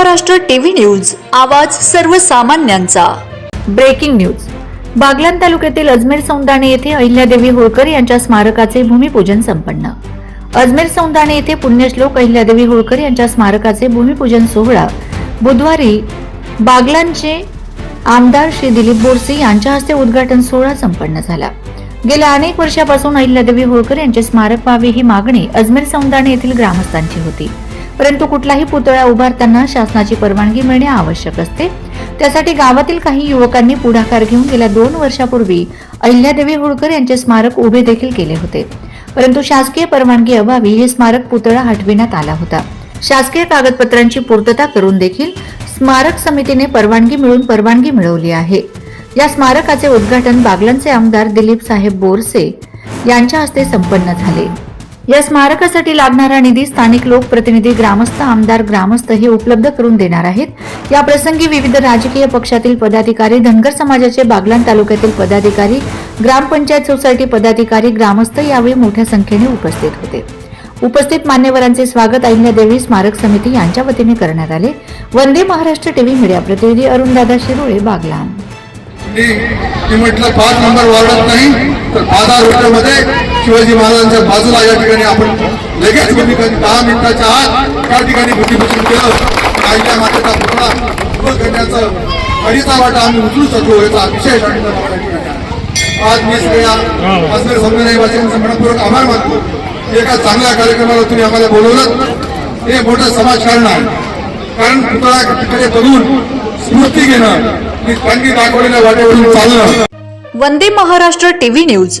Maharashtra TV news आवाज सर्वसामान्यांचा. Breaking news. Baglan तालुक्यातील अजमेर सौंदाणे येथे अहिल्यादेवी होळकर यांच्या स्मारकाचे भूमिपूजन संपन्न. अजमेर सौंदाणे येथे पुण्यश्लोक अहिल्यादेवी होळकर यांच्या स्मारकाचे भूमिपूजन सोहळा बुधवारी बागलांचे आमदार श्री दिलीप बोरसे यांच्या हस्ते उद्घाटन सोहळा संपन्न झाला. गेल्या अनेक वर्षापासून अहिल्यादेवी होळकर यांचे स्मारक व्हावे ही मागणी अजमेर सौंदाणे येथील ग्रामस्थांची होती. परंतु कुठलाही पुतळा उभारताना शासनाची परवानगी मिळणे आवश्यक असते. त्यासाठी गावातील काही युवकांनी पुढाकार घेऊन गेल्या दोन वर्षापूर्वी अहिल्यादेवी होळकर यांचे स्मारक उभे देखील केले होते. परंतु शासकीय परवानगी अभावी हे स्मारक पुतळा हटविण्यात आला होता. शासकीय कागदपत्रांची पूर्तता करून देखील स्मारक समितीने परवानगी मिळून परवानगी मिळवली आहे. या स्मारकाचे उद्घाटन बागलांचे आमदार दिलीप साहेब बोरसे यांच्या हस्ते संपन्न झाले. या स्मारकासाठी लागणारा निधी स्थानिक लोकप्रतिनिधी ग्रामस्थ आमदार ग्रामस्थ हे उपलब्ध करून देणार आहेत. या प्रसंगी विविध राजकीय पक्षातील पदाधिकारी धनगर समाजाचे बागलान तालुक्यातील पदाधिकारी ग्रामपंचायत सोसायटी पदाधिकारी ग्रामस्थ यावेळी मोठ्या संख्येने उपस्थित होते. उपस्थित मान्यवरांचे स्वागत अहिल्यादेवी स्मारक समिती यांच्या वतीने करण्यात आले. वंदे महाराष्ट्र टीव्ही मीडिया प्रतिनिधी अरुणदादा शिरोळे बागलाण. मी म्हटलं पाच नंबर वाढत नाही तर शिवाजी महाराजांच्या बाजूला या ठिकाणी आपण लगेच भूमिका दहा मिनिटाच्या आत त्या ठिकाणी भूमिपूजन केलं. आईच्या मातेचा पुतळा पूर्ण करण्याचं अडीचा वाटा आम्ही उचलू शकलो याचा अतिशय आज मी सगळ्या अजमेर सौंदर्यवासियांचा मनपूर्वक आभार मानतो. एका चांगल्या कार्यक्रमाला तुम्ही आम्हाला बोलवलं हे मोठं समाजकारण आहे. कारण पुतळ्याकडे बघून स्फूर्ती घेणं की त्यांनी दाखवलेल्या वाटेवरून चालणं. Vande Maharashtra TV news.